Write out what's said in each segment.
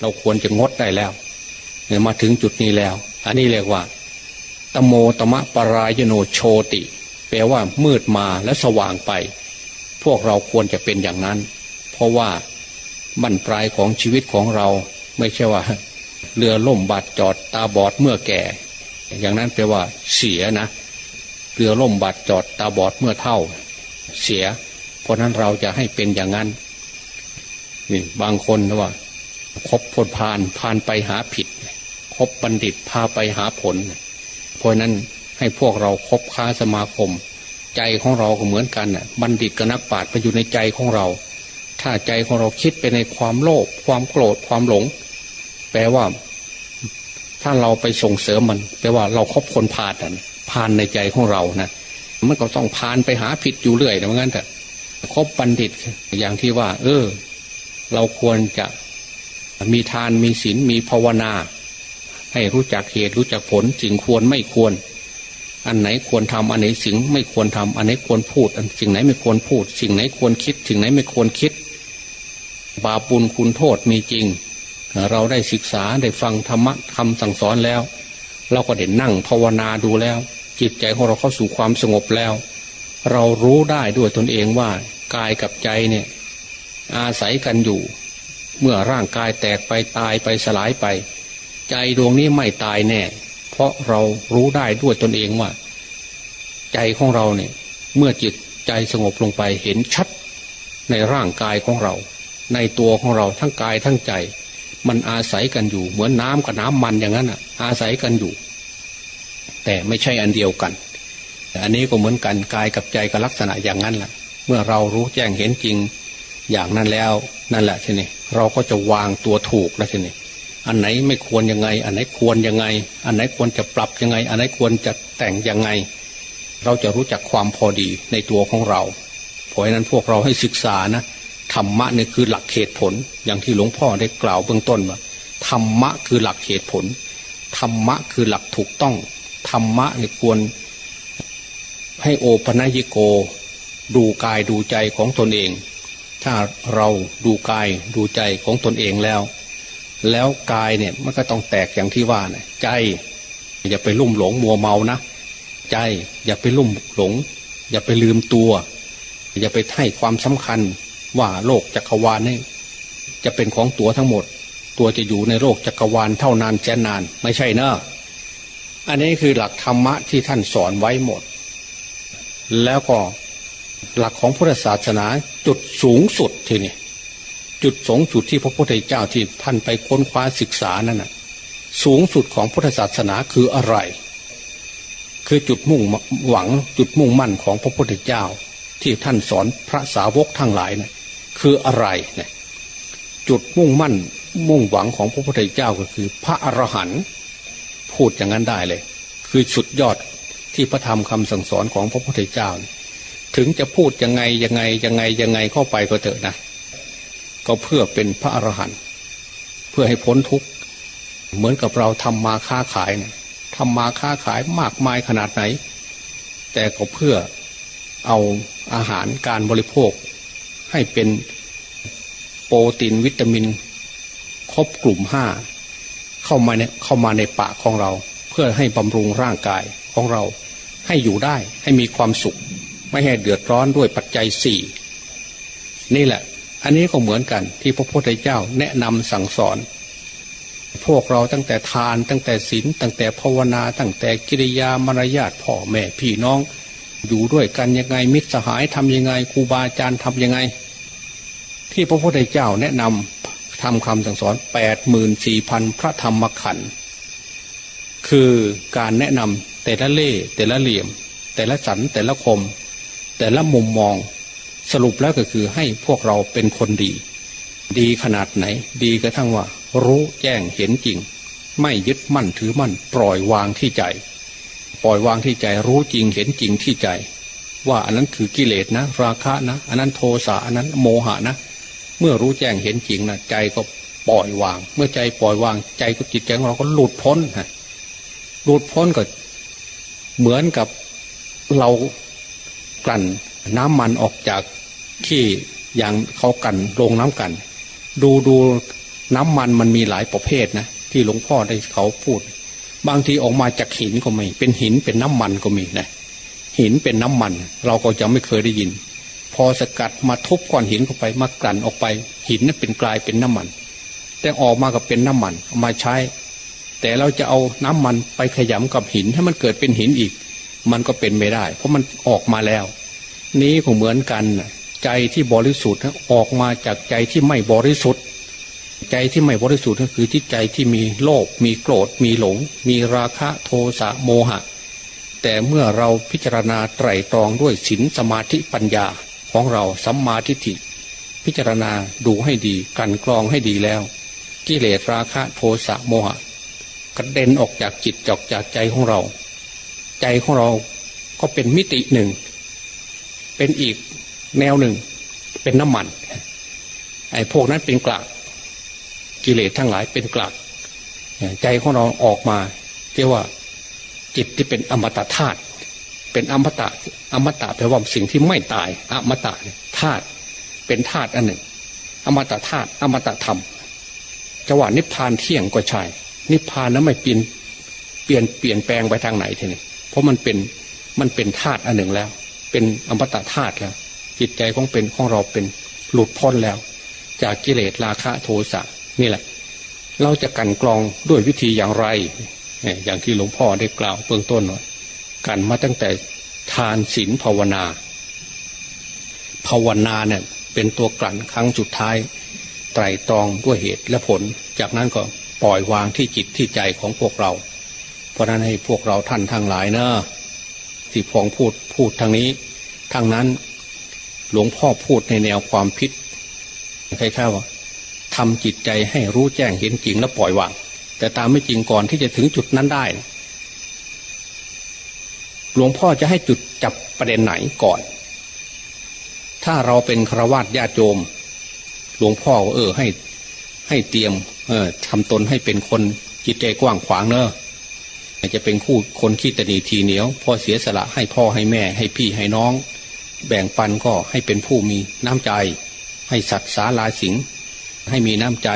เราควรจะงดได้แล้วเนี่ยมาถึงจุดนี้แล้ว อันนี้เรียกว่าตโมตมะปรายโนโชติ แปลว่ามืดมาและสว่างไป พวกเราควรจะเป็นอย่างนั้น เพราะว่าบั้นปลายของชีวิตของเราไม่ใช่ว่า เรือล่มบาดจอดตาบอดเมื่อแก่ อย่างนั้นแปลว่า เสียนะเรือล่มบาดจอดตาบอดเมื่อเท่า เสีย เพราะนั้นเราจะให้เป็นอย่างนั้นนี่บางคนว่า คบพลพานพานไปหาผิด คบบัณฑิตพาไปหาผล เพราะนั้นให้พวกเราคบค้าสมาคม ใจของเราก็เหมือนกันน่ะบัณฑิตกับนักปราชญ์มันอยู่ในใจของเรา ถ้าใจของเราคิดไปในความโลภความโกรธความหลง แปลว่า ถ้าเราไปส่งเสริมมันแปลว่าเราครบคนพาดอะพานในใจของเรานะมันก็ต้องพานไปหาผิดอยู่เรื่อยนะงั้นแต่คบบัณฑิตอย่างที่ว่า เออ เราควรจะ มีทานมีศีลมีภาวนา ให้รู้จักเหตุรู้จักผลสิ่งควรไม่ควร อันไหนควรทำอันไหนสิ่งไม่ควรทำอันไหนควรพูด อันสิ่งไหนไม่ควรพูด สิ่งไหนควรคิด สิ่งไหนไม่ควรคิด บาปบุญคุณโทษมีจริง เราได้ศึกษาได้ฟังธรรมะคำสั่งสอนแล้ว เราก็ได้นั่งภาวนาดูแล้ว จิตใจของเราเข้าสู่ความสงบแล้ว เรารู้ได้ด้วยตนเองว่ากายกับใจเนี่ยอาศัยกันอยู่ เมื่อร่างกายแตกไปตายไปสลายไป ใจดวงนี้ไม่ตายแน่ เพราะเรารู้ได้ด้วยตนเองว่า ใจของเราเนี่ย เมื่อจิตใจสงบลงไปเห็นชัดในร่างกายของเรา ในตัวของเราทั้งกายทั้งใจ มันอาศัยกันอยู่ เหมือนน้ำกับน้ำมันอย่างนั้นอะ อาศัยกันอยู่ แต่ไม่ใช่อันเดียวกันแต่อันนี้ก็เหมือนกันกายกับใจกับลักษณะอย่างนั้นแหละเมื่อเรารู้แจ้งเห็นจริงอย่างนั้นแล้ว นั่นแหละทีนี้เราก็จะวางตัวถูกแล้วทีนี้อันไหนไม่ควรยังไง อันไหนควรยังไง อันไหนควรจะปรับยังไง อันไหนควรจะแต่งยังไง เราจะรู้จักความพอดีในตัวของเรา เพราะฉะนั้นพวกเราให้ศึกษานะธรรมะเนี่ยคือหลักเหตุผล อย่างที่หลวงพ่อได้กล่าวเบื้องต้นว่าธรรมะคือหลักเหตุผลธรรมะคือหลักถูกต้องธรรมะเนี่ยควร ให้โอปนัยิโก ดูกายดูใจของตนเอง ถ้าเราดูกายดูใจของตนเองแล้ว แล้วกายเนี่ยมันก็ต้องแตกอย่างที่ว่าเนะใจ อย่าไปลุ่มหลงมัวเมานะ ใจอย่าไปลุ่มหลง อย่าไปลืมตัว อย่าไปให้ความสำคัญว่าโลกจักรวาลนี่จะเป็นของตัวทั้งหมด ตัวจะอยู่ในโลกจักรวาลเท่านานแสนนาน ไม่ใช่เนอะอันนี้คือหลักธรรมะที่ท่านสอนไว้หมด แล้วก็ หลักของพุทธศาสนาจุดสูงสุดทีนี่จุดสูงสุดที่พระพุทธเจ้าที่ท่านไปค้นคว้าศึกษานั่นน่ะสูงสุดของพุทธศาสนาคืออะไร คือจุดมุ่งหวังจุดมุ่งมั่นของพระพุทธเจ้า ที่ท่านสอนพระสาวกทั้งหลายนะคืออะไรนี่ยจุดมุ่งมั่นมุ่งหวังของพระพุทธเจ้าก็คือ พระอรหันต์พูดอย่างนั้นได้เลย คือสุดยอดที่พระธรรมคำสั่งสอนของพระพุทธเจ้า ถึงจะพูดยังไงยังไงยังไงยังไงเข้าไปก็เถอะนะ ก็เพื่อเป็นพระอรหันต์เพื่อให้พ้นทุกข์เหมือนกับเราทำมาค้าขายเนี่ยทำมาค้าขายมากมายขนาดไหน แต่ก็เพื่อเอาอาหารการบริโภค ให้เป็นโปรตีนวิตามิน ครบกลุ่มห้าเข้ามาในเข้ามาในปากของเรา เพื่อให้บำรุงร่างกายของเราให้อยู่ได้ให้มีความสุข ไม่ให้เดือดร้อนด้วยปัจจัยสี่นี่แหละ อันนี้ก็เหมือนกันที่พระพุทธเจ้าแนะนำสั่งสอน พวกเราตั้งแต่ทานตั้งแต่ศีลตั้งแต่ภาวนา ตั้งแต่กิริยามารยาทพ่อแม่พี่น้อง อยู่ด้วยกันยังไงมิตรสหายทำยังไงครูบาอาจารย์ทำยังไง ที่พระพุทธเจ้าแนะนำทำคำสั่งสอนแปดหมื่นสี่พันพระธรรมขันธ์คือการแนะนำแต่ละเล่แต่ละเหลี่ยม แต่ละสันแต่ละคม แต่ละมุมมองสรุปแล้วก็คือให้พวกเราเป็นคนดี ดีขนาดไหน ดีกระทั่งว่า รู้แจ้งเห็นจริง ไม่ยึดมั่นถือมั่น ปล่อยวางที่ใจ ปล่อยวางที่ใจรู้จริงเห็นจริงที่ใจ ว่าอันนั้นคือกิเลสนะ ราคะนะ อันนั้นโทสะอันนั้นโมหะนะ เมื่อรู้แจ้งเห็นจริงนะใจก็ปล่อยวาง เมื่อใจปล่อยวางใจก็จิตใจของเราก็หลุดพ้นฮะหลุดพ้นก็เหมือนกับเรา กลั่นน้ำมันออกจากที่อย่างเขากันลงน้ำกัน ดูดูน้ำมันมันมีหลายประเภทนะที่หลวงพ่อได้เขาพูด บางทีออกมาจากหินก็มีเป็นหินเป็นน้ำมันก็มีนะหินเป็นน้ำมัน เราก็จะไม่เคยได้ยิน พอสกัดมาทุบก้อนหินเข้าไปมากลั่นออกไป หินนั้นเป็นกลายเป็นน้ำมัน แต่ออกมาก็เป็นน้ำมันเอามาใช้ แต่เราจะเอาน้ำมันไปขยำกับหินให้มันเกิดเป็นหินอีก มันก็เป็นไม่ได้ เพราะมันออกมาแล้ว นี้ก็เหมือนกันใจที่บริสุทธิ์ออกมาจากใจที่ไม่บริสุทธิ์ ใจที่ไม่บริสุทธิ์ก็คือที่ใจที่มีโลภมีโกรธ มีหลง มีราคะโทสะโมหะ แต่เมื่อเราพิจารณาไตรตรองด้วยศีลสมาธิปัญญาของเราสัมมาทิฏฐิพิจารณาดูให้ดีกันกรองให้ดีแล้ว กิเลสราคะโทสะโมหะกระเด็นออกจากจิตจอกจากใจของเรา ใจของเราก็เป็นมิติหนึ่ง เป็นอีกแนวหนึ่ง เป็นน้ำมัน ไอ้พวกนั้นเป็นกลากกิเลสทั้งหลายเป็นกลากใจของเราออกมาเรียกว่าจิตที่เป็นอมตะธาตุเป็นอมตะอมตะแปลว่าสิ่งที่ไม่ตาย อมตะธาตุเป็นธาตุอันหนึ่ง อมตะธาตุอมตะธรรมจะว่านิพพานเที่ยงก็ใช่นิพพานนั้นไม่เปลี่ยนเปลี่ยนเปลี่ยนแปลงไปทางไหนทีนี้ ราะมันเป็นมันเป็นธาตุอันหนึ่งแล้ว เป็นอมตะธาตุแล้ว จิตใจของเป็นของเราเป็นหลุดพ้นแล้ว จากกิเลสราคะโทสะนี่แหละ เราจะกันกรองด้วยวิธีอย่างไรอย่างที่หลวงพ่อได้กล่าวเบื้องต้นว่ากันมาตั้งแต่ทานศีลภาวนา ภาวนาเนี่ยเป็นตัวกลั่นครั้งสุดท้าย ไตรตรองด้วยเหตุและผล จากนั้นก็ปล่อยวางที่จิตที่ใจของพวกเรา เพราะนั้นให้พวกเราท่านทั้งหลายเนอะที่พองพูดพูดทางนี้ทางนั้นหลวงพ่อพูดในแนวความพิษคล้ายๆว่าทำจิตใจให้รู้แจ้งเห็นจริงแล้วปล่อยวาง แต่ตามไม่จริงก่อนที่จะถึงจุดนั้นได้ หลวงพ่อจะให้จุดจับประเด็นไหนก่อน ถ้าเราเป็นครวาสญาติโยม หลวงพ่อเออให้ให้เตรียม เออทำตนให้เป็นคนจิตใจกว้างขวางเนอะ จะเป็นคู่คนขี้ตนีทีเหนียวพอเสียสละให้พ่อให้แม่ ให้พี่ให้น้อง แบ่งปันก็ให้เป็นผู้มีน้ำใจ ให้สัตว์สาลาสิง ให้มีน้ำใจ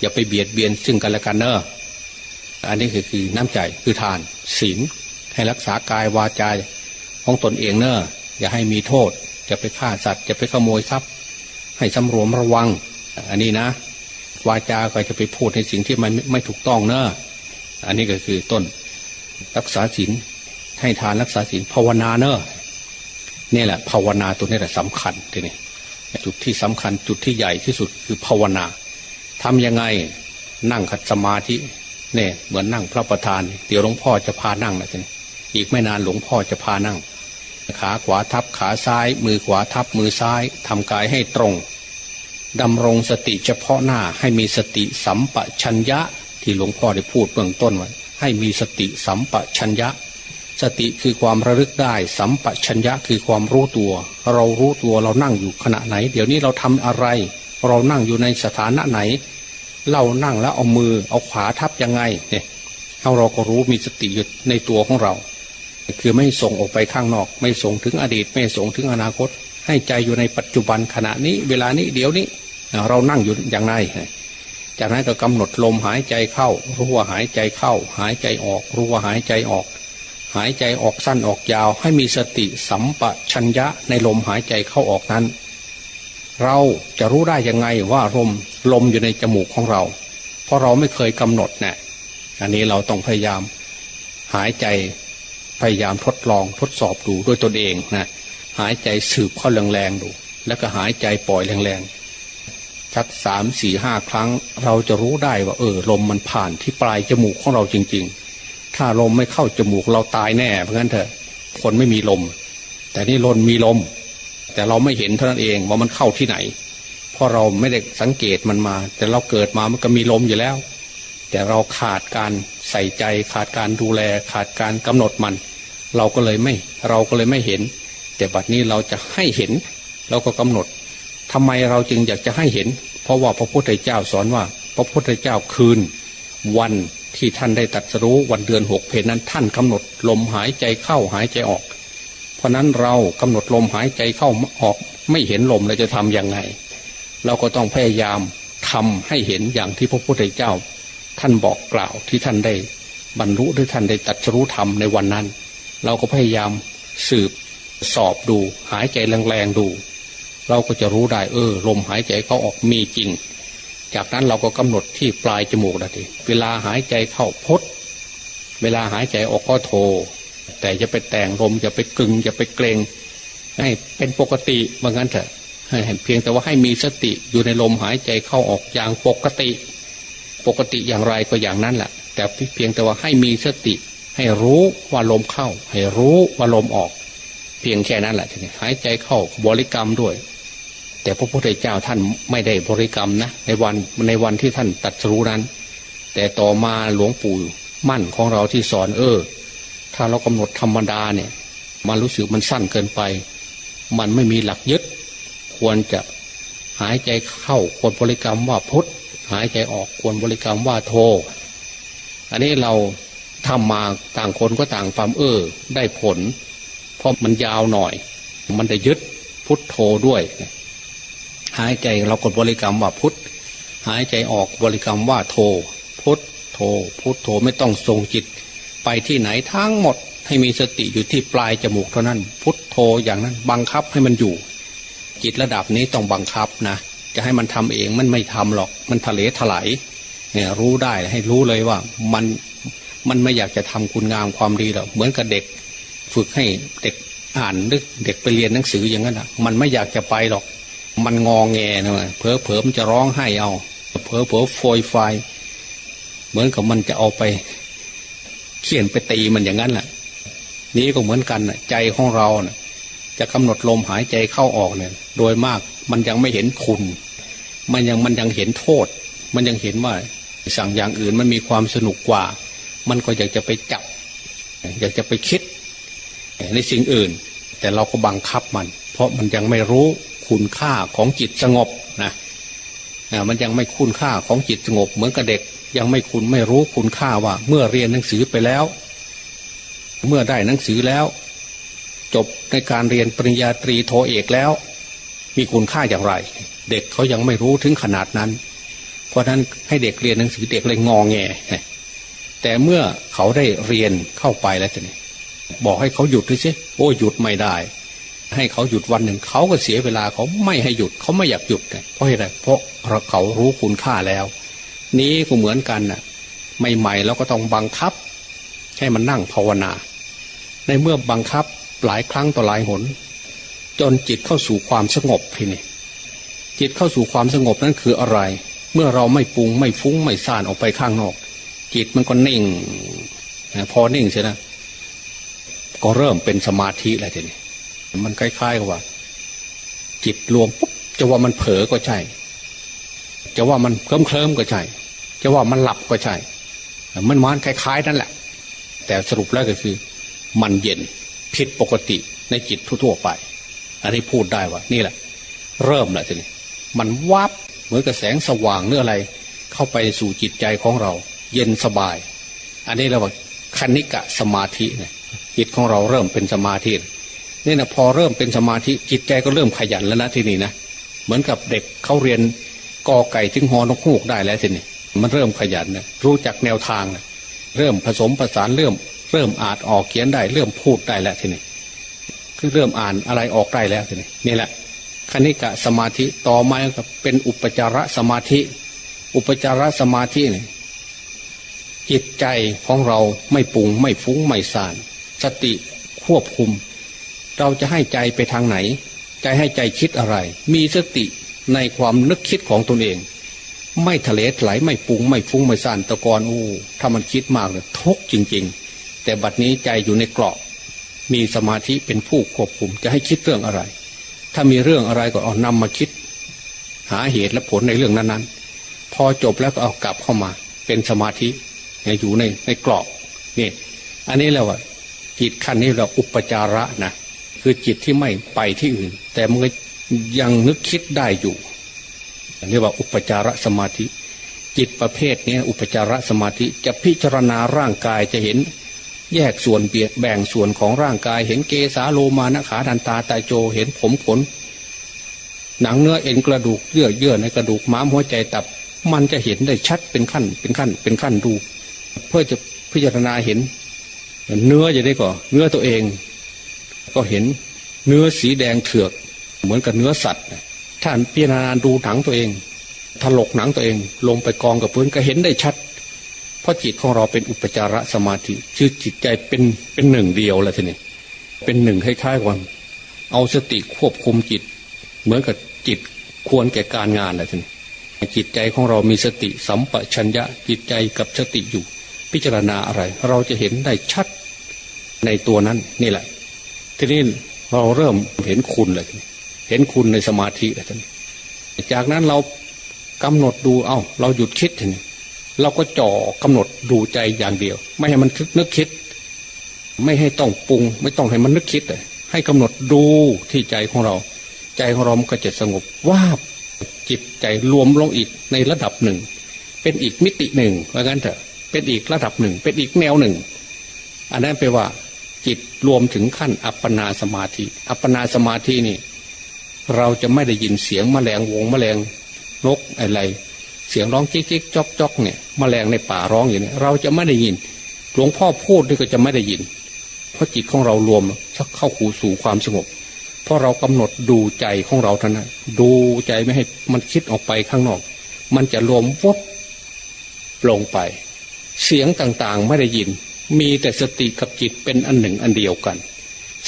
อย่าไปเบียดเบียนซึ่งกันและกันเนอะอันนี้คือคือน้ำใจคือทานศีลให้รักษากายวาจาของตนเองเนอะอย่าให้มีโทษจะไปฆ่าสัตว์จะไปขโมยทรัพย์ ให้สำรวมระวัง อันนี้นะ วาจาก็จะไปพูดในสิ่งที่มันไม่ไม่ถูกต้องเนอะอันนี้ก็คือต้น รักษาศีลให้ทานรักษาศีลภาวนาเนอะนี่แหละ ภาวนาตัวนี้แหละสำคัญทีนี้จุดที่สำคัญจุดที่ใหญ่ที่สุดคือภาวนาทำยังไงนั่งขัดสมาธิเนี่ยเหมือนนั่งพระประธานเดี๋ยวหลวงพ่อจะพานั่งนะทีนี้อีกไม่นานหลวงพ่อจะพานั่ง ขาขวาทับขาซ้าย มือขวาทับมือซ้ายทำกายให้ตรงดำรงสติเฉพาะหน้าให้มีสติสัมปชัญญะที่หลวงพ่อได้พูดเบื้องต้นไว้ ให้มีสติสัมปชัญญะ สติคือความระลึกได้ สัมปชัญญะคือความรู้ตัว เรารู้ตัวเรานั่งอยู่ขณะไหน เดี๋ยวนี้เราทำอะไร เรานั่งอยู่ในสถานะไหน เรานั่งแล้วเอามือเอาขวาทับยังไงเนี่ยเราก็รู้มีสติอยู่ในตัวของเรา คือไม่ส่งออกไปข้างนอก ไม่ส่งถึงอดีต ไม่ส่งถึงอนาคต ให้ใจอยู่ในปัจจุบันขณะนี้ เวลานี้เดี๋ยวนี้เรานั่งอยู่อย่างไร จากนั้นก็กำหนดลมหายใจเข้า รู้ว่าหายใจเข้า หายใจออก รู้ว่าหายใจออก หายใจออกสั้นออกยาว ให้มีสติสัมปชัญญะในลมหายใจเข้าออกนั้น เราจะรู้ได้ยังไงว่าลมลมอยู่ในจมูกของเรา เพราะเราไม่เคยกำหนดเนะี่ยอันนี้เราต้องพยายาม หายใจพยายามทดลองทดสอบดูด้วยตนเองนะหายใจสืบเข้าแรงๆดู แล้วก็หายใจปล่อยแรงๆ ชักสามสี่ห้าครั้ง เราจะรู้ได้ว่า เออ ลมมันผ่านที่ปลายจมูกของเราจริง ๆ ถ้าลมไม่เข้าจมูกเราตายแน่เพราะงั้นเถอะคนไม่มีลม แต่นี่ลมมีลม แต่เราไม่เห็นเท่านั้นเองว่ามันเข้าที่ไหน เพราะเราไม่ได้สังเกตมันมา แต่เราเกิดมามันก็มีลมอยู่แล้ว แต่เราขาดการใส่ใจขาดการดูแล ขาดการกำหนดมัน เราก็เลยไม่ เราก็เลยไม่เห็น แต่บัดนี้เราจะให้เห็น เราก็กำหนด ทำไมเราจึงอยากจะให้เห็น เพราะว่าพระพุทธเจ้าสอนว่า พระพุทธเจ้าคืน วันที่ท่านได้ตรัสรู้วันเดือนหกเพนนั้นท่านกำหนดลมหายใจเข้าหายใจออก เพราะนั้นเรากำหนดลมหายใจเข้าออกไม่เห็นลมเราจะทำยังไง เราก็ต้องพยายามทำให้เห็นอย่างที่พระพุทธเจ้า ท่านบอกกล่าวที่ท่านได้ บรรลุหรือท่านได้ตัดสรู้ธรรมในวันนั้น เราก็พยายามสืบสอบดูหายใจแรงๆดู เราก็จะรู้ได้เออ ลมหายใจเขาออกมีจริง จากนั้นเราก็กำหนดที่ปลายจมูกนะทีเวลาหายใจเข้าพด เวลาหายใจออกก็โท แต่จะไปแต่งลมจะไปกึงจะไปเกรงให้เป็นปกติบางงั้นเถอะให้เพียงแต่ว่าให้มีสติอยู่ในลมหายใจเข้าออกอย่างปกติ ปกติอย่างไรก็อย่างนั้นแหละแต่เพียงแต่ว่าให้มีสติ ให้รู้ว่าลมเข้า ให้รู้ว่าลมออก เพียงแค่นั้นแหละทีนี้หายใจเข้าบริกรรมด้วย แต่พระพุทธเจ้าท่านไม่ได้บริกรรมนะในวันในวันที่ท่านตัดรู้นั้น แต่ต่อมาหลวงปู่มั่นของเราที่สอนเออ ถ้าเรากำหนดธรรมดาเนี่ยมันรู้สึกมันสั้นเกินไป มันไม่มีหลักยึด ควรจะหายใจเข้าควรบริกรรมว่าพุทธหายใจออกควรบริกรรมว่าโท อันนี้เราทำมาต่างคนก็ต่างความเออได้ผล เพราะมันยาวหน่อย มันได้ยึดพุทโธด้วย หายใจเรากดบริกรรมว่าพุทธหายใจออกบริกรรมว่าโท พุทโธพุทโธไม่ต้องทรงจิต ไปที่ไหนทั้งหมดให้มีสติอยู่ที่ปลายจมูกเท่านั้น พุทโธอย่างนั้นบังคับให้มันอยู่ จิตระดับนี้ต้องบังคับนะ จะให้มันทำเองมันไม่ทำหรอกมันทะเลถลายเนี่ยรู้ได้ให้รู้เลยว่ามันมันไม่อยากจะทำคุณงามความดีหรอกเหมือนกับเด็ก ฝึกให้เด็กอ่านหรือเด็กไปเรียนหนังสืออย่างนั้นอะ มันไม่อยากจะไปหรอก มันงองแงนะเพอเพอมันจะร้องไห้เอาเพอเพอโฟยไฟเหมือนกับมันจะเอาไปเขียนไปตีมันอย่างนั้นแหละนี้ก็เหมือนกันใจของเราน่ะจะกำหนดลมหายใจเข้าออกเนี่ย โดยมากมันยังไม่เห็นคุณ มันยังมันยังเห็นโทษ มันยังเห็นว่า สั่งอย่างอื่นมันมีความสนุกกว่า มันก็อยากจะไปจับ อยากจะไปคิด ในสิ่งอื่น แต่เราก็บังคับมัน เพราะมันยังไม่รู้ คุณค่าของจิตสงบนะมันยังไม่คุณค่าของจิตสงบ เหมือนกับเด็ก ยังไม่คุณไม่รู้คุณค่าว่า เมื่อเรียนหนังสือไปแล้ว เมื่อได้หนังสือแล้ว จบในการเรียนปริญญาตรีโทเอกแล้ว มีคุณค่าอย่างไร เด็กเขายังไม่รู้ถึงขนาดนั้น เพราะนั้นให้เด็กเรียนหนังสือเด็กเลยงองแงแต่เมื่อเขาได้เรียนเข้าไปแล้วจะนี่บอกให้เขาหยุดด้วยสิโอ้หยุดไม่ได้ ให้เขาหยุดวันหนึ่งเขาก็เสียเวลาเขาไม่ให้หยุดเขาไม่อยากหยุดเพราะอะไรเพราะเขารู้คุณค่าแล้ว นี้ก็เหมือนกันน่ะใหม่ๆเราก็ต้องบังคับ ให้มันนั่งภาวนา ในเมื่อบังคับหลายครั้งต่อหลายหน จนจิตเข้าสู่ความสงบทีนี่จิตเข้าสู่ความสงบนั้นคืออะไร เมื่อเราไม่ปรุงไม่ฟุ้งไม่ซ่านออกไปข้างนอก จิตมันก็นิ่งพอนิ่งใช่ไหมก็เริ่มเป็นสมาธิแล้วทีนี้ มันคล้ายๆกับว่า จิตรวมปุ๊บจะว่ามันเผลอก็ใช่ จะว่ามันเคลิ้มเคลิมก็ใช่ จะว่ามันหลับก็ใช่ มันมันคล้ายๆนั่นแหละ แต่สรุปแล้วก็คือ มันเย็นผิดปกติในจิตทั่วๆไป อันนี้พูดได้ว่า นี่แหละ เริ่มแล้วทีนี้มันวับเหมือนกับแสงสว่างหรืออะไร เข้าไปสู่จิตใจของเรา เย็นสบาย อันนี้เราว่าคณิกะสมาธิเนี่ยจิตของเราเริ่มเป็นสมาธิ นี่นะพอเริ่มเป็นสมาธิจิตใจก็เริ่มขยันแล้วนะทีนี้นะเหมือนกับเด็กเขาเรียนกอไก่ถึงหอนกฮูกได้แล้วทีนี้มันเริ่มขยันนะรู้จักแนวทางนะเริ่มผสมผสานเริ่ม เริ่มอ่านออกเขียนได้ เริ่มพูดได้แล้วทีนี้คือเริ่มอ่านอะไรออกได้แล้วทีนี้นี่แหละคณิกะสมาธิต่อมาก็เป็นอุปจารสมาธิ อุปจารสมาธิเนี่ยจิตใจของเราไม่ปุงไม่ฟุ้งไม่สาน สติควบคุม เราจะให้ใจไปทางไหน ใจให้ใจคิดอะไร มีสติในความนึกคิดของตนเอง ไม่ทะเลไหลไม่ปุงไม่ฟุ้งไม่สานตะกอนอู้ถ้ามันคิดมากเลยทุกจริง ๆ แต่บัดนี้ใจอยู่ในกรอบ มีสมาธิเป็นผู้ควบคุมจะให้คิดเรื่องอะไร ถ้ามีเรื่องอะไรก็เอานำมาคิด หาเหตุและผลในเรื่องนั้นๆ พอจบแล้วก็เอากลับเข้ามา เป็นสมาธิอยู่ในในกรอบนี่อันนี้แล้วว่าจิตขั้นนี้เราอุปจาระนะ คือจิตที่ไม่ไปที่อื่น แต่มันก็ยังนึกคิดได้อยู่เรียกว่าอุปจารสมาธิ จิตประเภทนี้อุปจารสมาธิจะพิจารณาร่างกายจะเห็น แยกส่วนเบียดแบ่งส่วนของร่างกาย เห็นเกสาโลมานะขาดันตาตาโจเห็นผมขนหนังเนื้อเอ็นกระดูกเยื่อเยื่อในกระดูกม้ามหัวใจตับ มันจะเห็นได้ชัดเป็นขั้นเป็นขั้นเป็นขั้นดู เพื่อจะพิจารณาเห็น เนื้อจะได้ก่อเนื้อตัวเอง ก็เห็นเนื้อสีแดงเถือก เหมือนกับเนื้อสัตว์ถ้าพิจารณาดูหนังตัวเองถลกหนังตัวเอง ลงไปกองกับพื้นก็เห็นได้ชัด เพราะจิตของเราเป็นอุปจารสมาธิชื่อจิตใจเป็นเป็นหนึ่งเดียวแล้วทีนี้เป็นหนึ่งคล้ายๆกันเอาสติควบคุมจิต เหมือนกับจิตควรแก่การงานแล้วทีนี้จิตใจของเรามีสติสัมปชัญญะจิตใจกับสติอยู่ พิจารณาอะไร เราจะเห็นได้ชัดในตัวนั้นนี่แหละ ทีนี้เราเริ่มเห็นคุณเลยเห็นคุณในสมาธิแล้วทีนี้จากนั้นเรากำหนดดูเอา้า เราหยุดคิดทีนี้เราก็จ่อกำหนดดูใจอย่างเดียว ไม่ให้มันคิดนึกคิด ไม่ให้ต้องปรุง ไม่ต้องให้มันนึกคิดเลยให้กำหนดดูที่ใจของเรา ใจของเรามันก็จะสงบว่าจิตใจรวมลงอีกในระดับหนึ่ง เป็นอีกมิติหนึ่งว่างั้นเถอะเป็นอีกระดับหนึ่ง เป็นอีกแนวหนึ่ง อันนั้นแปลว่า จิตรวมถึงขั้นอัปปนาสมาธิ อัปปนาสมาธินี่ เราจะไม่ได้ยินเสียงแมลงวงแมลงนกอะไร เสียงร้องจิ๊กจิ๊กจอกจอกเนี่ยมแมลงในป่าร้องอย่างนี้เราจะไม่ได้ยิน หลวงพ่อพูดนี่ก็จะไม่ได้ยิน เพราะจิตของเรารวมเข้าขู่สู่ความสงบ เพราะเรากำหนดดูใจของเราท่านั้นดูใจไม่ให้มันคิดออกไปข้างนอก มันจะรวมวบลงไป เสียงต่างๆไม่ได้ยิน มีแต่สติกับจิตเป็นอันหนึ่งอันเดียวกัน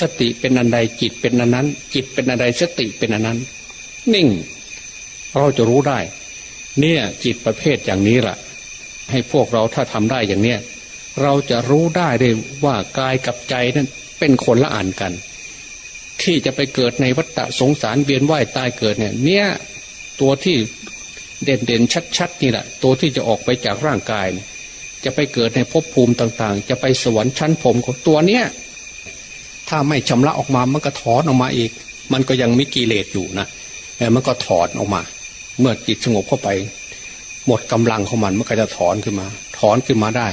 สติเป็นอันใดจิตเป็นอันนั้น จิตเป็นอันใดสติเป็นอันนั้น นิ่ง เราจะรู้ได้ เนี่ยจิตประเภทอย่างนี้แหละให้พวกเราถ้าทำได้อย่างเนี้ยเราจะรู้ได้เลยว่ากายกับใจนั้นเป็นคนละอ่านกัน ที่จะไปเกิดในวัฏสงสารเวียนว่ายตายเกิดเนี่ย เนี่ยตัวที่เด่นเด่นชัดๆนี่แหละตัวที่จะออกไปจากร่างกายเนี่ย จะไปเกิดในภพภูมิต่าง ๆ จะไปสวรรค์ชั้นผมของตัวเนี้ยถ้าไม่ชำระออกมามันก็ถอนออกมาอีก มันก็ยังมีกิเลสอยู่นะแต่มันก็ถอนออกมา เมื่อจิตสงบเข้าไป หมดกำลังของมันมันก็จะถอนขึ้นมา ถอนขึ้นมาได้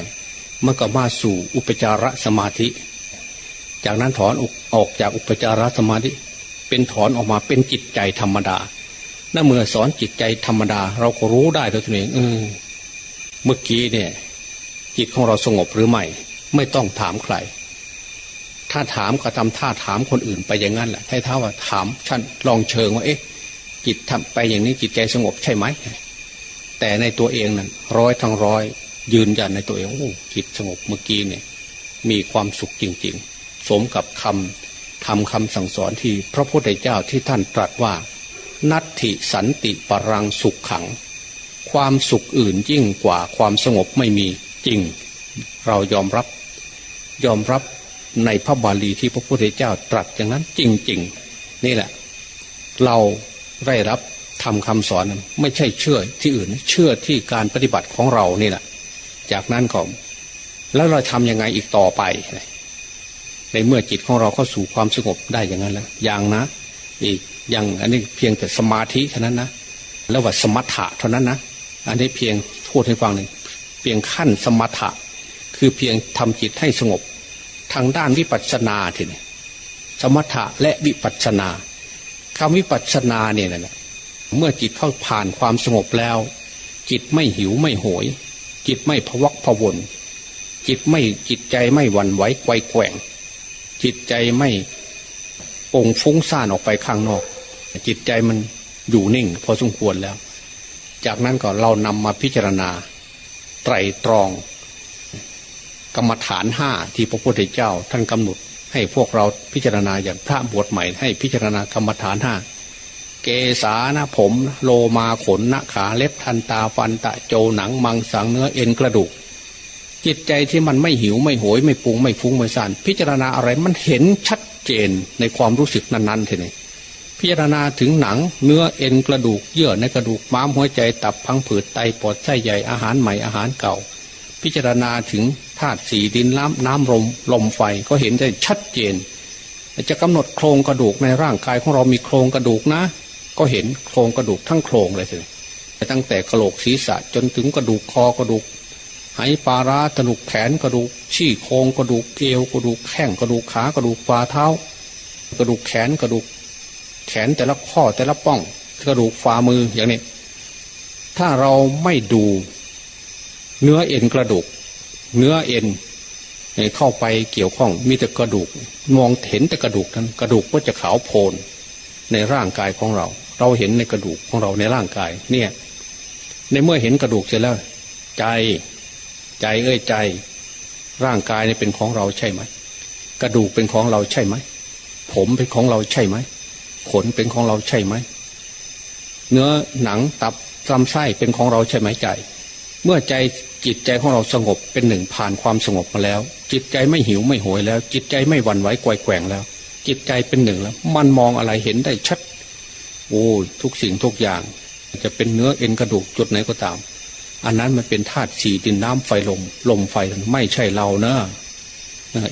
มันก็มาสู่อุปจารสมาธิ จากนั้นถอนออกจากอุปจารสมาธิ เป็นถอนออกมาเป็นจิตใจธรรมดาถ้าเมื่อสอนจิตใจธรรมดา เราก็รู้ได้ตัวเองเออเมื่อกี้เนี่ย จิตของเราสงบหรือไม่ ไม่ต้องถามใคร ถ้าถามก็ทำท่าถามคนอื่นไปอย่างนั้นแหละให้ท้าว่าถามฉันลองเชิงว่าเอ๊ะจิตทำไปอย่างนี้จิตใจสงบใช่ไหม แต่ในตัวเองนั้นร้อยทั้งร้อย ยืนยันในตัวเองโอ้จิตสงบเมื่อกี้เนี่ย มีความสุขจริง ๆ สมกับคำทำคำสั่งสอนที่พระพุทธเจ้าที่ท่านตรัสว่า นัตถิสันติปรังสุขขัง ความสุขอื่นยิ่งกว่าความสงบไม่มี จริงเรายอมรับ ยอมรับในพระบาลีที่พระพุทธเจ้าตรัสอย่างนั้นจริง ๆ นี่แหละ เราได้รับทำคำสอนไม่ใช่เชื่อที่อื่นเชื่อที่การปฏิบัติของเรานี่แหละ จากนั้นก็แล้วเราทำยังไงอีกต่อไป ในเมื่อจิตของเราเข้าสู่ความสงบได้อย่างนั้นแล้วอย่างนะ อีกอย่างอันนี้เพียงแต่สมาธิเท่านั้นนะแล้วว่าสมถะเท่านั้นนะอันนี้เพียงพูดให้ฟังหนึ่ง เพียงขั้นสมถะ คือเพียงทำจิตให้สงบ ทางด้านวิปัสสนาทีนี้สมถะและวิปัสสนาคำวิปัสสนาเนี่ยแหละเมื่อจิตเข้าผ่านความสงบแล้ว จิตไม่หิวไม่โหย จิตไม่พวักพวนจิตไม่จิตใจไม่หวั่นไหวไกวแกว่ง จิตใจไม่องฟุ้งซ่านออกไปข้างนอก จิตใจมันอยู่นิ่ง พอสมควรแล้ว จากนั้นก็เรานำมาพิจารณา ไตรตรอง กรรมฐานห้าที่พระพุทธเจ้า ท่านกำหนดให้พวกเราพิจารณาอย่างพระบวชใหม่ ให้พิจารณากรรมฐานห้าเกษานะผม โลมาขนนะขาเล็บทันตาฟันตะโจหนังมังสังเนื้อเอ็นกระดูก จิตใจที่มันไม่หิวไม่โหย ไม่ปุงไม่ฟุ้งไม่ซ่านพิจารณาอะไรมันเห็นชัดเจนในความรู้สึกนั้นๆทีนี้ พิจารณาถึงหนัง เนื้อเอ็นกระดูกเยื่อในกระดูกม้ามหัวใจตับพังผืดไตปอดไส้ใหญ่อาหารใหม่อาหารเก่า พิจารณาถึงธาตุสีดินน้ำน้ำลมลมไฟก็เห็นได้ชัดเจน จะกำหนดโครงกระดูกในร่างกายของเรามีโครงกระดูกนะ ก็เห็นโครงกระดูกทั้งโครงเลยทีตั้งแต่กระโหลกศีรษะจนถึงกระดูกคอกระดูกไหปาราตนุกแขนกระดูกชี้โครงกระดูกเอวกระดูกแข้งกระดูกขากระดูกฝ่าเท้า กระดูกแขนกระดูก แขนแต่ละข้อแต่ละป้องกระดูกฝ่ามืออย่างนี้ ถ้าเราไม่ดูเนื้อเอ็นกระดูก เนื้อเอ็นเข้าไปเกี่ยวข้องมีแต่กระดูก มองเห็นแต่กระดูกนั้นกระดูกก็จะขาวโพลนในร่างกายของเรา เราเห็นในกระดูกของเราในร่างกายเนี่ย ในเมื่อเห็นกระดูกเสร็จแล้ว ใจใจเอ้ยใจ ร่างกายเนี่ยเป็นของเราใช่ไหมกระดูกเป็นของเราใช่ไหมผมเป็นของเราใช่ไหม ขนเป็นของเราใช่ไหม เนื้อหนังตับลำไส้เป็นของเราใช่ไหมใจ เมื่อใจจิตใจของเราสงบเป็นหนึ่งผ่านความสงบมาแล้ว จิตใจไม่หิวไม่โหยแล้ว จิตใจไม่หวั่นไหวกวแกว่งแล้ว จิตใจเป็นหนึ่งแล้ว มันมองอะไรเห็นได้ชัด โอ้ทุกสิ่งทุกอย่าง จะเป็นเนื้อเอ็นกระดูกจุดไหนก็ตาม อันนั้นมันเป็นธาตุสีดินน้ำไฟลม ลมไฟไม่ใช่เรานะ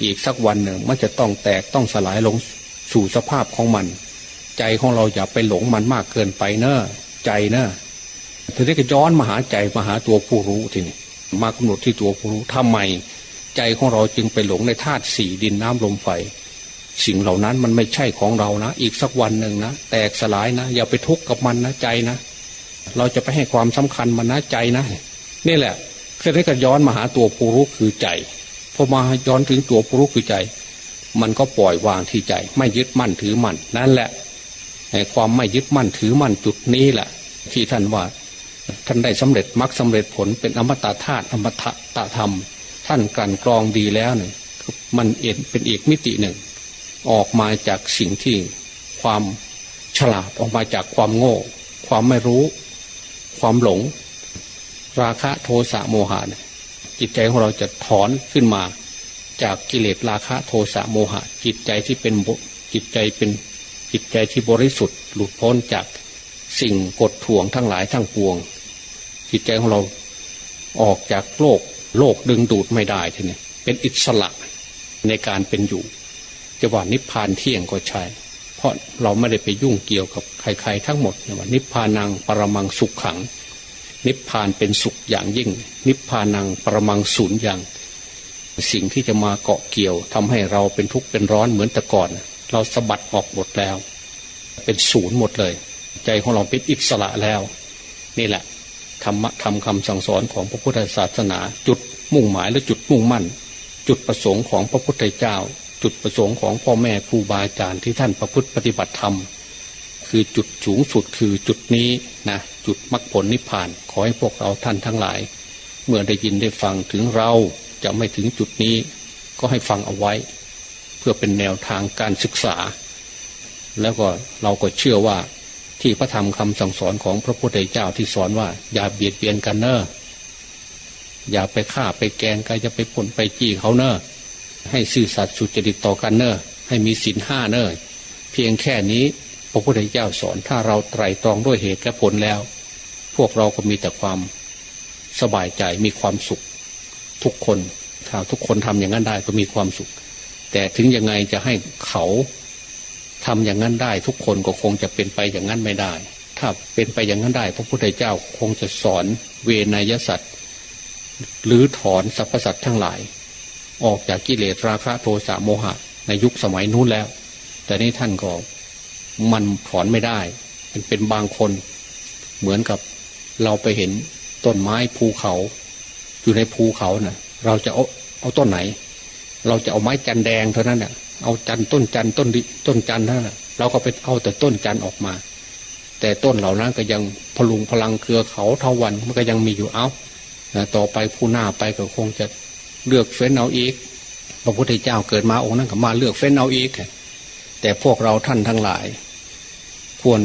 อีกสักวันหนึ่งมันจะต้องแตกต้องสลายลงสู่สภาพของมัน ใจของเราอย่าไปหลงมันมากเกินไปเนอะใจเนอะทีนี้ก็ย้อนมาหาใจมาหาตัวผู้รู้ทีนี้มากำหนดที่ตัวผู้รู้ทำไม ใจของเราจึงไปหลงในธาตุสี่ดินน้ำลมไฟ สิ่งเหล่านั้นมันไม่ใช่ของเรานะ อีกสักวันหนึ่งนะแตกสลายนะ อย่าไปทุกข์กับมันนะใจนะ เราจะไปให้ความสำคัญมันนะใจนะ นี่แหละทีนี้ก็ย้อนมาหาตัวผู้รู้คือใจพอมาย้อนถึงตัวผู้รู้คือใจ มันก็ปล่อยวางที่ใจ ไม่ยึดมั่นถือมั่นนั่นแหละ ความไม่ยึดมั่นถือมั่นจุดนี้แหละที่ท่านว่า ท่านได้สำเร็จมรรคสาเร็จผลเป็นอมตะธาตุอมตะตะธรรม ท่านกันกรองดีแล้วเนี่ยมันเอ็นเป็นอีกมิติหนึ่ง ออกมาจากสิ่งที่ความฉลาดออกมาจากความโง่ ความไม่รู้ ความหลง ราคะโทสะโมหะเนี่ยจิตใจของเราจะถอนขึ้นมา จากกิเลสราคะโทสะโมหะ จิตใจที่เป็นจิตใจเป็น จิตใจที่บริสุทธิ์หลุดพ้นจากสิ่งกดท่วงทั้งหลายทั้งปวง จิตใจของเราออกจากโลกโลกดึงดูดไม่ได้ทีนี้เป็นอิสระในการเป็นอยู่จะว่านิพพานเที่ยงก็ใช่ เพราะเราไม่ได้ไปยุ่งเกี่ยวกับใครๆทั้งหมดว่านิพพานังปรมังสุขขัง นิพพานเป็นสุขอย่างยิ่ง นิพพานังปรมังศูนย์อย่าง สิ่งที่จะมาเกาะเกี่ยวทำให้เราเป็นทุกข์เป็นร้อนเหมือนแต่ก่อน เราสะบัดออกหมดแล้ว เป็นศูนย์หมดเลย ใจของเราเป็นอิสระแล้ว นี่แหละธรรมะทำคำสั่งสอนของพระพุทธศาสนา จุดมุ่งหมายและจุดมุ่งมั่น จุดประสงค์ของพระพุทธเจ้า จุดประสงค์ของพ่อแม่ครูบาอาจารย์ที่ท่านประพฤติปฏิบัติธรรม คือจุดสูงสุดคือจุดนี้นะจุดมรรคผลนิพพาน ขอให้พวกเราท่านทั้งหลาย เมื่อได้ยินได้ฟังถึงเราจะไม่ถึงจุดนี้ ก็ให้ฟังเอาไว้ เพื่อเป็นแนวทางการศึกษา แล้วก็เราก็เชื่อว่าที่พระธรรมคำสั่งสอนของพระพุทธเจ้าที่สอนว่า อย่าเบียดเบียนกันเนอะอย่าไปฆ่าไปแกงกันจะไปผลไปจี้เขาเนอะให้ซื่อสัตย์สุจริตต่อกันเนอะให้มีศีลห้าเนอะเพียงแค่นี้พระพุทธเจ้าสอนถ้าเราไตรตรองด้วยเหตุและผลแล้ว พวกเราก็มีแต่ความสบายใจมีความสุข ทุกคนถ้าทุกคนทำอย่างนั้นได้ก็มีความสุข แต่ถึงยังไงจะให้เขาทำอย่างนั้นได้ ทุกคนก็คงจะเป็นไปอย่างนั้นไม่ได้ ถ้าเป็นไปอย่างนั้นได้ พระพุทธเจ้าคงจะสอนเวนยสัตว์หรือถอนสรรพสัตว์ทั้งหลาย ออกจากกิเลสราคะโทสะโมหะ ในยุคสมัยนู้นแล้ว แต่นี้ท่านก็มันถอนไม่ได้เป็นเป็นบางคนเหมือนกับเราไปเห็นต้นไม้ภูเขา อยู่ในภูเขานะ่ะ เราจะเอาเอาต้นไหน เราจะเอาไม้จันแดงเท่านั้นเน่ะเอาจันต้นจันต้นดิต้นจันเท่านั้นเราก็ไปเอาแต่ต้นจันออกมา แต่ต้นเหล่านั้นก็ยังพลุงพลังเครือเขาเทาวันมันก็ยังมีอยู่เอาต่อไปผู้หน้าไปก็คงจะเลือกเฟ้นเอาอีก พระพุทธเจ้าเกิดมาองค์นั้นก็มาเลือกเฟ้นเอาอีก แต่พวกเราท่านทั้งหลาย ควร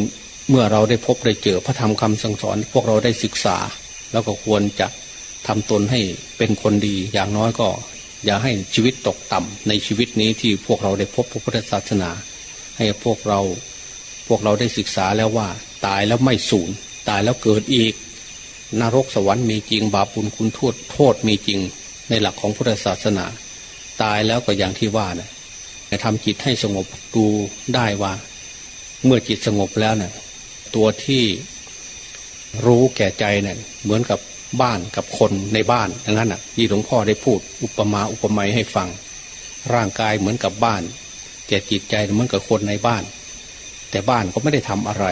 เมื่อเราได้พบได้เจอพระธรรมคำสั่งสอน พวกเราได้ศึกษา แล้วก็ควรจะทำตนให้เป็นคนดีอย่างน้อยก็ อย่าให้ชีวิตตกต่ำในชีวิตนี้ที่พวกเราได้พบพระพุทธศาสนา ให้พวกเราพวกเราได้ศึกษาแล้วว่า ตายแล้วไม่สูญตายแล้วเกิดอีก นรกสวรรค์มีจริงบาปบุญคุณโทษโทษมีจริง ในหลักของพุทธศาสนา ตายแล้วก็อย่างที่ว่านะ่ะทำจิตให้สงบดูได้ว่า เมื่อจิตสงบแล้วเนะ่ยตัวที่รู้แก่ใจเนะ่ยเหมือนกับ บ้านกับคนในบ้านอย่างนั้นอะที่หลวงพ่อได้พูดอุปมาอุปไมยให้ฟัง ร่างกายเหมือนกับบ้านแต่จิตใจเหมือนกับคนในบ้าน แต่บ้านก็ไม่ได้ทำอะไร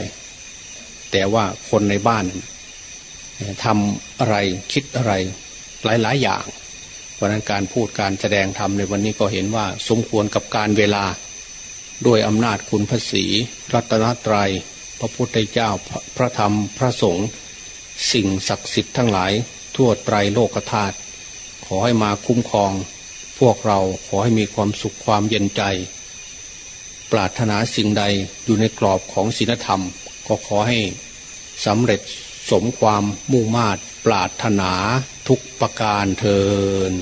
แต่ว่าคนในบ้านเอ่อทำอะไรคิดอะไรหลาย ๆ อย่าง เพราะนั้นการพูดการแสดงธรรมในวันนี้ก็เห็นว่าสมควรกับการเวลาด้วยอำนาจคุณพระศรีรัตนตรยัยพระพุทธเจ้าพระธรรมพระสงฆ์ สิ่งศักดิ์สิทธิ์ทั้งหลายทั่วไตรโลกธาตุขอให้มาคุ้มครอง พวกเราขอให้มีความสุขความเย็นใจ ปรารถนาสิ่งใดอยู่ในกรอบของศีลธรรม ก็ขอให้สำเร็จสมความมุ่งมา่ปรารถนาทุกประการเทิน